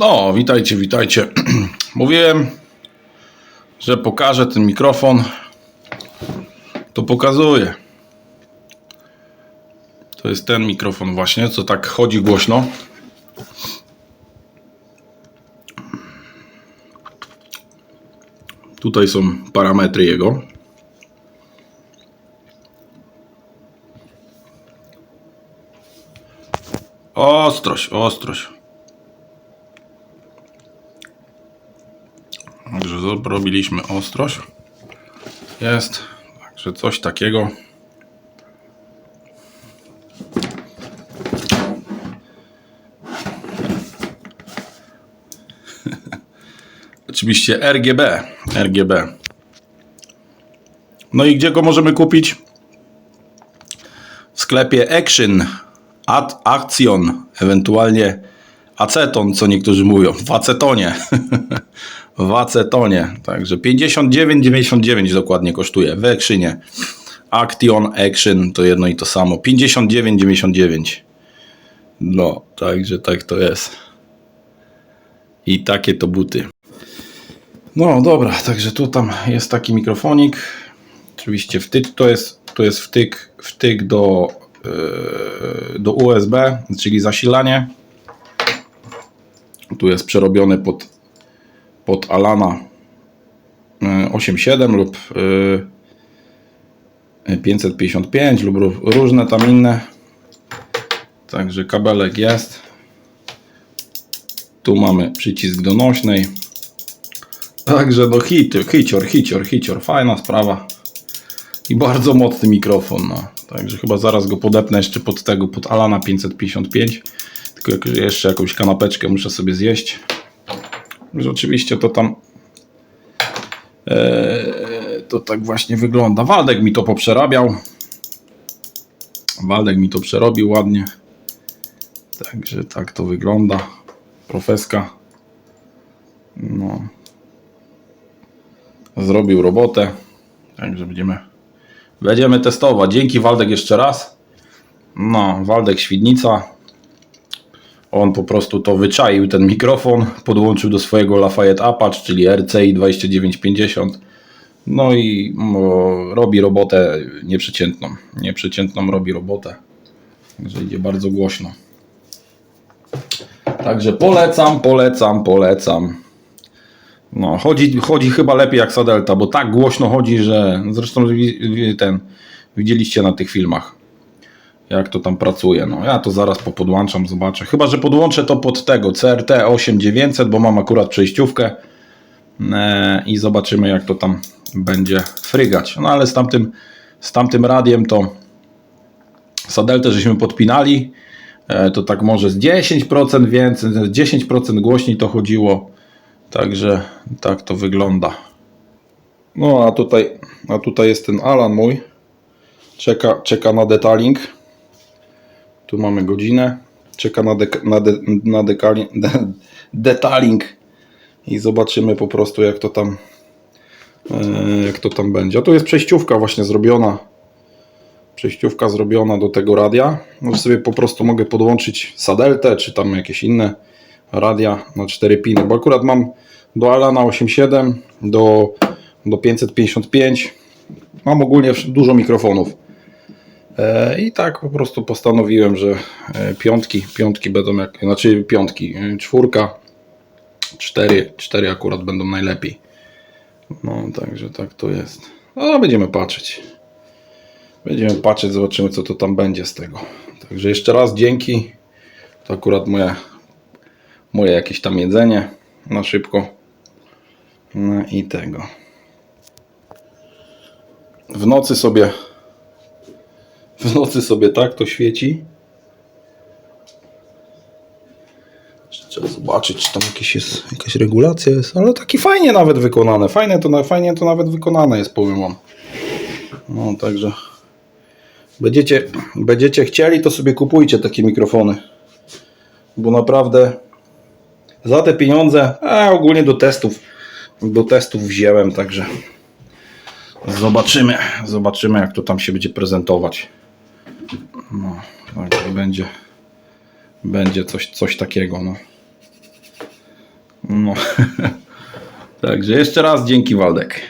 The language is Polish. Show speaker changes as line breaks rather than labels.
No, witajcie, witajcie. Mówiłem, że pokażę ten mikrofon. To pokazuję. To jest ten mikrofon właśnie, co tak chodzi głośno. Tutaj są parametry jego. Ostrość, ostrość. Także robiliśmy ostrość. Jest. Także coś takiego. Oczywiście RGB. RGB. No i gdzie go możemy kupić? W sklepie Action, Ad Action, ewentualnie aceton, co niektórzy mówią, w acetonie. w acetonie. Także 59,99 dokładnie kosztuje w Actionie. Action, Action to jedno i to samo. 59,99. No, także tak to jest. I takie to buty. No dobra, także tu tam jest taki mikrofonik. Oczywiście wtyk to jest, to jest wtyk, wtyk do, yy, do USB, czyli zasilanie. Tu jest przerobiony pod, pod Alana yy, 8.7 lub yy, 555 lub ró- różne tam inne. Także kabelek jest. Tu mamy przycisk do nośnej. Także no hit, hicior, hicior, hicior, fajna sprawa. I bardzo mocny mikrofon, no. Także chyba zaraz go podepnę jeszcze pod tego, pod Alana 555. Tylko jeszcze jakąś kanapeczkę muszę sobie zjeść. Że oczywiście to tam e, to tak właśnie wygląda. Waldek mi to poprzerabiał. Waldek mi to przerobił ładnie. Także tak to wygląda. Profeska. No zrobił robotę. Także będziemy, będziemy testować. Dzięki Waldek jeszcze raz. No, Waldek Świdnica. On po prostu to wyczaił ten mikrofon, podłączył do swojego Lafayette Apache, czyli RCI 2950. No i no, robi robotę nieprzeciętną. Nieprzeciętną robi robotę. Także idzie bardzo głośno. Także polecam, polecam, polecam. No, chodzi, chodzi chyba lepiej jak Sadelta, bo tak głośno chodzi, że zresztą ten widzieliście na tych filmach, jak to tam pracuje. No, ja to zaraz popodłączam, zobaczę. Chyba, że podłączę to pod tego CRT 8900, bo mam akurat przejściówkę e, i zobaczymy, jak to tam będzie frygać. No, ale z tamtym, z tamtym radiem to Sadeltę żeśmy podpinali, e, to tak może z 10% więcej, z 10% głośniej to chodziło. Także tak to wygląda. No a tutaj, a tutaj jest ten Alan mój. Czeka, czeka na detaling. Tu mamy godzinę. Czeka na, dek, na, de, na dekali, de, detaling. I zobaczymy po prostu jak to tam e, jak to tam będzie. A tu jest przejściówka właśnie zrobiona. Przejściówka zrobiona do tego radia. No sobie po prostu mogę podłączyć sadeltę, czy tam jakieś inne radia na 4 piny, bo akurat mam do Alana 8.7, do, do 555, mam ogólnie dużo mikrofonów. E, I tak po prostu postanowiłem, że e, piątki, piątki będą jak, znaczy piątki, e, czwórka, cztery, cztery akurat będą najlepiej. No, także tak to jest. No, będziemy patrzeć. Będziemy patrzeć, zobaczymy co to tam będzie z tego. Także jeszcze raz dzięki. To akurat moja moje jakieś tam jedzenie na szybko. No i tego. W nocy sobie w nocy sobie tak to świeci. Trzeba zobaczyć, czy tam jakieś jest, jakaś regulacja jest, ale taki fajnie nawet wykonane. Fajnie to, fajnie to nawet wykonane jest, powiem wam. No także będziecie, będziecie chcieli, to sobie kupujcie takie mikrofony. Bo naprawdę za te pieniądze, a ogólnie do testów, do testów wziąłem, także zobaczymy, zobaczymy jak to tam się będzie prezentować. No, także będzie, będzie coś, coś takiego, no. No. Także jeszcze raz dzięki Waldek.